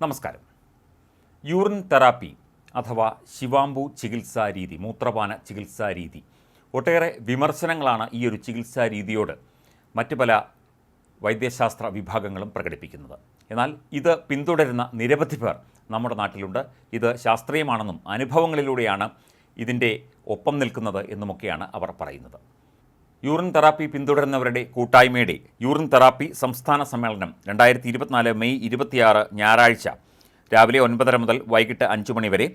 നമസ്കാരം. Urine therapy അഥവാ ശിവാംബു ചികിത്സാ രീതി മൂത്രപാന ചികിത്സാ രീതി ഒട്ടേറെ വിമർശനങ്ങളാണ് ഈ ഒരു ചികിത്സാ രീതിയോട് മറ്റ് പല വൈദ്യശാസ്ത്ര വിഭാഗങ്ങളും പ്രകടിപ്പിക്കുന്നത്. എന്നാൽ ഇത് പിന്തുടരുന്ന നിരവധി പേർ നമ്മുടെ നാട്ടിലുണ്ട്. ഇത് ശാസ്ത്രീയമാണെന്നും അനുഭവങ്ങളിലൂടെയാണ് ഇതിന്റെ ഒപ്പം നിൽക്കുന്നത് എന്നുമൊക്കെയാണ് അവർ പറയുന്നത്. യൂറിൻ തെറാപ്പി പിന്തുടരുന്നവരുടെ കൂട്ടായ്മയുടെ യൂറിൻ തെറാപ്പി സംസ്ഥാന സമ്മേളനം രണ്ടായിരത്തി ഇരുപത്തിനാല് മെയ് ഇരുപത്തിയാറ് ഞായറാഴ്ച രാവിലെ ഒൻപതര മുതൽ വൈകിട്ട് അഞ്ച് മണിവരെ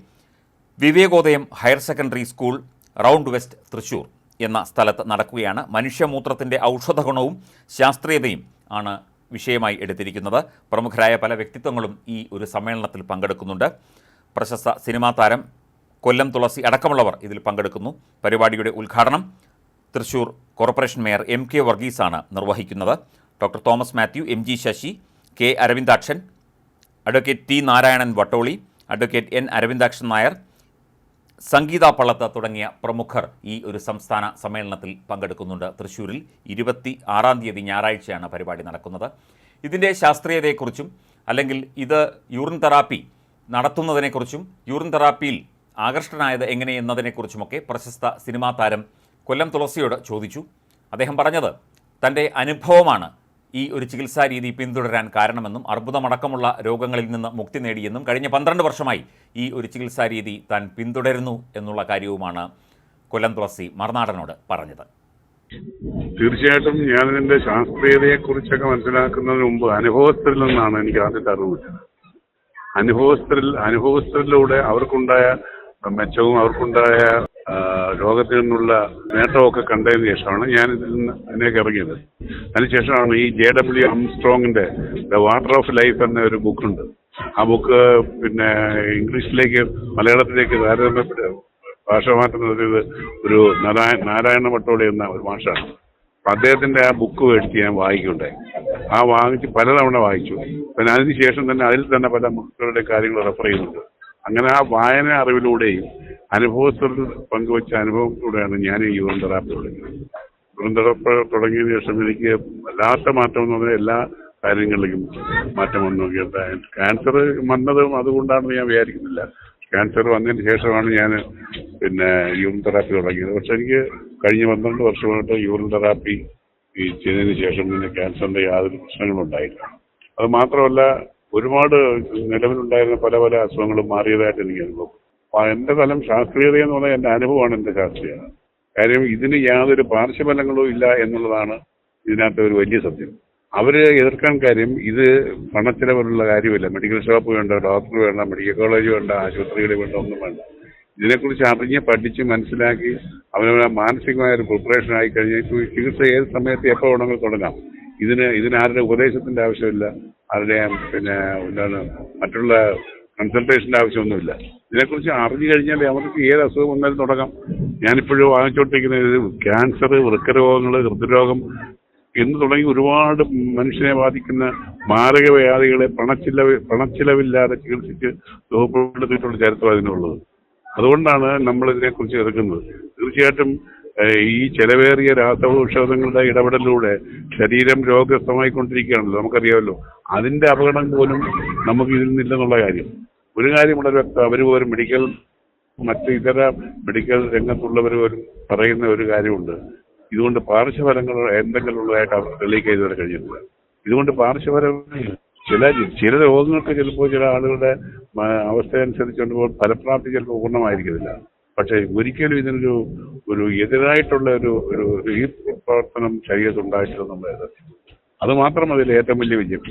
Vivekodayam higher secondary school round west Thrissur എന്ന സ്ഥലത്ത് നടക്കുകയാണ്. മനുഷ്യമൂത്രത്തിന്റെ ഔഷധ ഗുണവും ശാസ്ത്രീയതയും ആണ് വിഷയമായി എടുത്തിരിക്കുന്നത്. പ്രമുഖരായ പല വ്യക്തിത്വങ്ങളും ഈ ഒരു സമ്മേളനത്തിൽ പങ്കെടുക്കുന്നുണ്ട്. പ്രശസ്ത സിനിമാ താരം കൊല്ലം തുളസി അടക്കമുള്ളവർ ഇതിൽ പങ്കെടുക്കുന്നു. പരിപാടിയുടെ ഉദ്ഘാടനം Thrissur corporation mayor M K വർഗീസാണ് നിർവഹിക്കുന്നത്. Doctor Thomas Mathew M G Sasi K Aravindakshan advocate T Narayanan Vattoli advocate N Aravindakshan Nair Sangeetha Pallath തുടങ്ങിയ പ്രമുഖർ ഈ ഒരു സംസ്ഥാന സമ്മേളനത്തിൽ പങ്കെടുക്കുന്നുണ്ട്. തൃശ്ശൂരിൽ ഇരുപത്തി ആറാം തീയതി ഞായറാഴ്ചയാണ് പരിപാടി നടക്കുന്നത്. ഇതിന്റെ ശാസ്ത്രീയതയെക്കുറിച്ചും അല്ലെങ്കിൽ ഇത് യൂറിൻ തെറാപ്പി നടത്തുന്നതിനെക്കുറിച്ചും യൂറിൻ തെറാപ്പിയിൽ ആകർഷ്ടനായത് എങ്ങനെയെന്നതിനെക്കുറിച്ചുമൊക്കെ പ്രശസ്ത സിനിമാ താരം കൊല്ലം തുളസിയോട് ചോദിച്ചു. അദ്ദേഹം പറഞ്ഞത് തന്റെ അനുഭവമാണ് ഈ ഒരു ചികിത്സാ രീതി പിന്തുടരാൻ കാരണമെന്നും അർബുദമടക്കമുള്ള രോഗങ്ങളിൽ നിന്ന് മുക്തി നേടിയെന്നും കഴിഞ്ഞ പന്ത്രണ്ട് വർഷമായി ഈ ഒരു ചികിത്സാ രീതി താൻ പിന്തുടരുന്നു എന്നുള്ള കാര്യവുമാണ് കൊല്ലം തുളസി മറുനാടനോട് പറഞ്ഞത്. തീർച്ചയായിട്ടും ഞാൻ ഇതിന്റെ ശാസ്ത്രീയതയെ കുറിച്ചൊക്കെ മനസ്സിലാക്കുന്നതിന് മുമ്പ് അനുഭവസ്ഥരിൽ നിന്നാണ് എനിക്ക് ആദ്യത്തെ അറിവ് കിട്ടുന്നത്. അനുഭവസ്ഥരിൽ അനുഭവസ്ഥരിലൂടെ അവർക്കുണ്ടായ മെച്ചവും അവർക്കുണ്ടായ ആ, രോഗത്തിൽ നിന്നുള്ള നേട്ടമൊക്കെ കണ്ടതിന് ശേഷമാണ് ഞാൻ ഇതിൽ നിന്ന് അതിലേക്ക് ഇറങ്ങിയത്. അതിനുശേഷമാണ് ഈ ജെ ഡബ്ല്യു അംസ്ട്രോങ്ങിന്റെ ദ വാട്ടർ ഓഫ് ലൈഫ് എന്ന ഒരു ബുക്കുണ്ട്. ആ ബുക്ക് പിന്നെ ഇംഗ്ലീഷിലേക്ക് മലയാളത്തിലേക്ക് താരതമ്യപ്പെട്ട് ഭാഷ മാറ്റം നടത്തിയത് ഒരു നാരായ നാരായണ പട്ടോളി എന്ന ഒരു അപ്പൊ അദ്ദേഹത്തിന്റെ ആ ബുക്ക് മേടിച്ച് ഞാൻ വായിക്കുണ്ടായി ആ വാങ്ങിച്ച് പലതവണ വായിച്ചു. പിന്നെ അതിനുശേഷം തന്നെ അതിൽ തന്നെ പല മക്കളുടെ കാര്യങ്ങൾ റെഫർ ചെയ്യുന്നുണ്ട്. അങ്ങനെ ആ വായന അറിവിലൂടെയും അനുഭവത്തിൽ പങ്കുവച്ച അനുഭവത്തിലൂടെയാണ് ഞാൻ ഈ യുവൻ തെറാപ്പി തുടങ്ങിയത്. യുവൻ തെറാപ്പി തുടങ്ങിയതിന് ശേഷം എനിക്ക് വല്ലാത്ത മാറ്റം എന്ന് പറഞ്ഞാൽ എല്ലാ കാര്യങ്ങളിലും മാറ്റം വന്നു. ക്യാൻസർ വന്നതും അതുകൊണ്ടാണെന്ന് ഞാൻ വിചാരിക്കുന്നില്ല. ക്യാൻസർ വന്നതിന് ശേഷമാണ് ഞാൻ പിന്നെ യൂറിൻ തെറാപ്പി തുടങ്ങിയത്. പക്ഷെ എനിക്ക് കഴിഞ്ഞ പന്ത്രണ്ട് വർഷമായിട്ട് യൂറിൻ തെറാപ്പി ചെയ്തതിന് ശേഷം പിന്നെ ക്യാൻസറിന്റെ യാതൊരു പ്രശ്നങ്ങളും ഉണ്ടായില്ല അത് മാത്രമല്ല ഒരുപാട് നിലവിലുണ്ടായിരുന്ന പല പല അസുഖങ്ങളും മാറിയതായിട്ട് എനിക്ക് അനുഭവം എന്റെ തലം ശാസ്ത്രീയത എന്ന് പറഞ്ഞാൽ എന്റെ അനുഭവമാണ് എന്റെ ശാസ്ത്രീയത. കാര്യം ഇതിന് യാതൊരു പാർശ്വഫലങ്ങളും ഇല്ല എന്നുള്ളതാണ് ഇതിനകത്ത് ഒരു വലിയ സത്യം. അവർ എതിർക്കാൻ കാര്യം ഇത് പണച്ചിലവുള്ള കാര്യമില്ല. മെഡിക്കൽ ഷോപ്പ് വേണ്ട ഡോക്ടർ വേണ്ട മെഡിക്കൽ കോളേജ് വേണ്ട ആശുപത്രികൾ വേണ്ട ഒന്നും വേണ്ട. ഇതിനെക്കുറിച്ച് അറിഞ്ഞ് പഠിച്ച് മനസ്സിലാക്കി അവനവനെ മാനസികമായ ഒരു പ്രിപ്പറേഷൻ ആയി കഴിഞ്ഞാൽ ചികിത്സ ഏത് സമയത്ത് എപ്പോൾ വേണമെങ്കിൽ തുടങ്ങാം. ഇതിന് ഇതിന് ആരുടെ ഉപദേശത്തിന്റെ ആവശ്യമില്ല ആരുടെ പിന്നെ എന്താണ് മറ്റുള്ള കൺസൾട്ടേഷന്റെ ആവശ്യമൊന്നുമില്ല. ഇതിനെക്കുറിച്ച് അറിഞ്ഞു കഴിഞ്ഞാൽ അവർക്ക് ഏത് അസുഖം വന്നാലും തുടങ്ങാം. ഞാനിപ്പോഴും വാങ്ങിച്ചോട്ടിരിക്കുന്ന ഇത് ക്യാൻസർ വൃക്കരോഗങ്ങൾ ഹൃദ്രോഗം എന്ന് തുടങ്ങി ഒരുപാട് മനുഷ്യനെ ബാധിക്കുന്ന മാരക വ്യാധികളെ പണച്ചിലവ് പണച്ചിലവില്ലാതെ ചികിത്സിച്ച് സുഖപ്പെടുത്തിയിട്ടുള്ള ചരിത്രം അതിനുള്ളത്. അതുകൊണ്ടാണ് നമ്മൾ ഇതിനെക്കുറിച്ച് എടുക്കുന്നത്. തീർച്ചയായിട്ടും ഈ ചെലവേറിയ രാസവൃക്ഷങ്ങളുടെ ഇടപെടലിലൂടെ ശരീരം രോഗസ്ഥമായിക്കൊണ്ടിരിക്കുകയാണല്ലോ നമുക്കറിയാമല്ലോ. അതിന്റെ അപകടം പോലും നമുക്ക് ഇതിൽ നിന്നില്ലെന്നുള്ള കാര്യം. ഒരു കാര്യം വളരെ വ്യക്തം അവർ പോലും മെഡിക്കൽ മറ്റ് ഇതര മെഡിക്കൽ രംഗത്തുള്ളവർ പോലും പറയുന്ന ഒരു കാര്യമുണ്ട്. ഇതുകൊണ്ട് പാർശ്വഫലങ്ങൾ എന്തെങ്കിലും ഉള്ളതായിട്ട് അവർ തെളിയിക്കാൻ ഇതുവരെ കഴിഞ്ഞിട്ടില്ല. ഇതുകൊണ്ട് പാർശ്വഫലങ്ങൾ ചില ചില രോഗങ്ങൾക്ക് ചിലപ്പോൾ ചില ആളുകളുടെ അവസ്ഥ അവസ്ഥയനുസരിച്ചുകൊണ്ട് ഫലപ്രാപ്തി ചിലപ്പോൾ പൂർണമായിരിക്കത്തില്ല. പക്ഷേ ഒരിക്കലും ഇതിനൊരു ഒരു എതിരായിട്ടുള്ള ഒരു ഒരു ഈ പ്രവർത്തനം ശരീരത്തിൽ ഉണ്ടായിട്ടില്ലെന്നുള്ളത് അത് മാത്രം അതിൽ ഏറ്റവും വലിയ വിജയം.